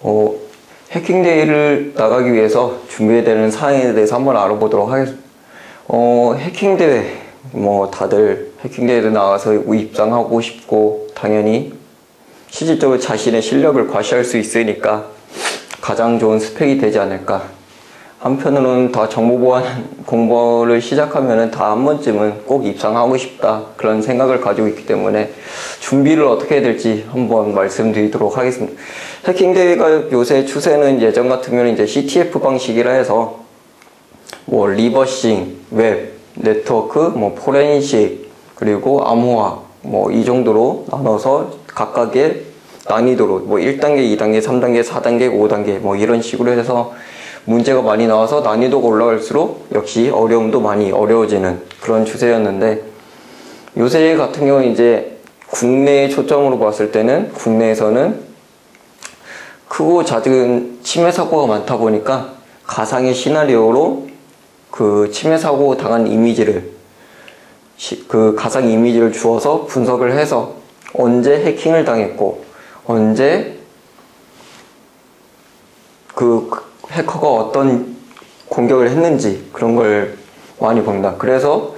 어, 해킹대회를 나가기 위해서 준비되는 사항에 대해서 한번 알아보도록 하겠습니다. 어, 해킹대회, 뭐 다들 해킹대회도 나가서 입상하고 싶고 당연히 실질적으로 자신의 실력을 과시할 수 있으니까 가장 좋은 스펙이 되지 않을까. 한편으로는 다 정보보안 공부를 시작하면은 다한 번쯤은 꼭 입상하고 싶다. 그런 생각을 가지고 있기 때문에 준비를 어떻게 해야 될지 한번 말씀드리도록 하겠습니다. 해킹 대회가 요새 추세는 예전 같으면 이제 CTF 방식이라 해서 뭐 리버싱, 웹, 네트워크, 뭐 포렌식, 그리고 암호화 뭐 이 정도로 나눠서 각각의 난이도로 뭐 1단계, 2단계, 3단계, 4단계, 5단계 뭐 이런 식으로 해서 문제가 많이 나와서 난이도가 올라갈수록 역시 어려움도 많이 어려워지는 그런 추세였는데 요새 같은 경우는 이제 국내 초점으로 봤을 때는 국내에서는 크고 작은 침해 사고가 많다 보니까 가상의 시나리오로 그 침해 사고 당한 이미지를 시, 그 가상 이미지를 주어서 분석을 해서 언제 해킹을 당했고 언제 그 해커가 어떤 공격을 했는지 그런 걸 많이 봅니다. 그래서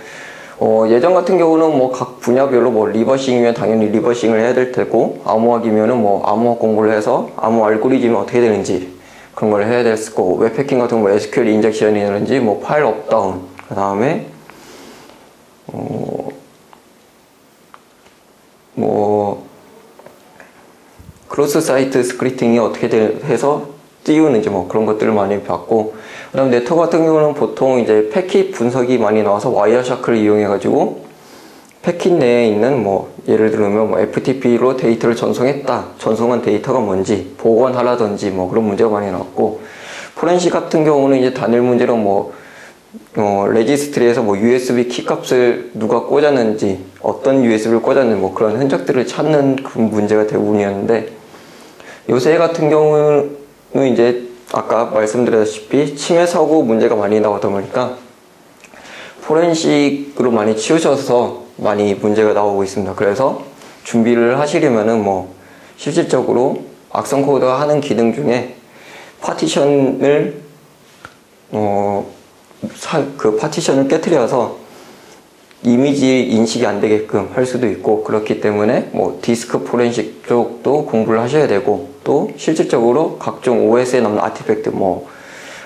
어, 예전 같은 경우는 뭐 각 분야별로 뭐 리버싱이면 당연히 리버싱을 해야 될 테고 암호학이면은 뭐 암호학 공부를 해서 암호 알고리즘이 어떻게 되는지 그런 걸 해야 됐을 거고 웹해킹 같은 거 뭐 SQL 인젝션이라든지 뭐 파일 업다운 그 다음에 어, 뭐 크로스 사이트 스크립팅이 어떻게 돼, 해서 띄우는지 뭐 그런 것들을 많이 봤고 그다음 네트워크 같은 경우는 보통 이제 패킷 분석이 많이 나와서 와이어샤크를 이용해 가지고 패킷 내에 있는 뭐 예를 들면 뭐 FTP로 데이터를 전송했다. 전송한 데이터가 뭔지 복원하라든지 뭐 그런 문제가 많이 나왔고 포렌식 같은 경우는 이제 단일 문제로 뭐 어, 레지스트리에서 뭐 USB 키 값을 누가 꽂았는지 어떤 USB를 꽂았는지 뭐 그런 흔적들을 찾는 그 문제가 대부분이었는데 요새 같은 경우는 이제 아까 말씀드렸다시피 침해 사고 문제가 많이 나오다 보니까 포렌식으로 많이 치우셔서 많이 문제가 나오고 있습니다. 그래서 준비를 하시려면은 뭐 실질적으로 악성 코드가 하는 기능 중에 파티션을 어, 사, 그 파티션을 깨뜨려서 이미지 인식이 안 되게끔 할 수도 있고 그렇기 때문에 뭐 디스크 포렌식 쪽도 공부를 하셔야 되고 또 실질적으로 각종 OS에 남는 아티팩트 뭐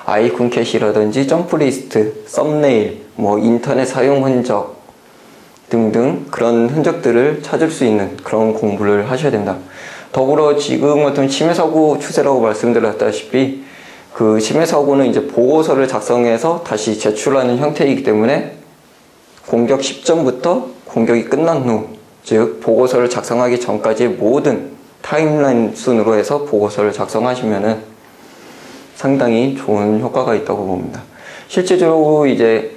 아이콘 캐시라든지 점프리스트, 썸네일, 뭐 인터넷 사용 흔적 등등 그런 흔적들을 찾을 수 있는 그런 공부를 하셔야 된다. 더불어 지금 같은 침해 사고 추세라고 말씀드렸다시피 그 침해 사고는 이제 보고서를 작성해서 다시 제출하는 형태이기 때문에 공격 시점부터 공격이 끝난 후, 즉 보고서를 작성하기 전까지의 모든 타임라인 순으로 해서 보고서를 작성하시면은 상당히 좋은 효과가 있다고 봅니다. 실제적으로 이제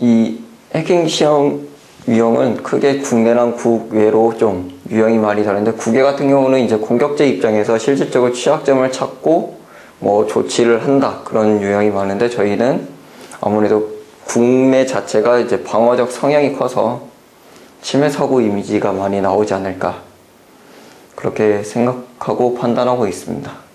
이 해킹 시험 유형은 크게 국내랑 국외로 좀 유형이 많이 다른데 국외 같은 경우는 이제 공격자 입장에서 실질적으로 취약점을 찾고 뭐 조치를 한다 그런 유형이 많은데 저희는 아무래도 국내 자체가 이제 방어적 성향이 커서 침해 사고 이미지가 많이 나오지 않을까 그렇게 생각하고 판단하고 있습니다.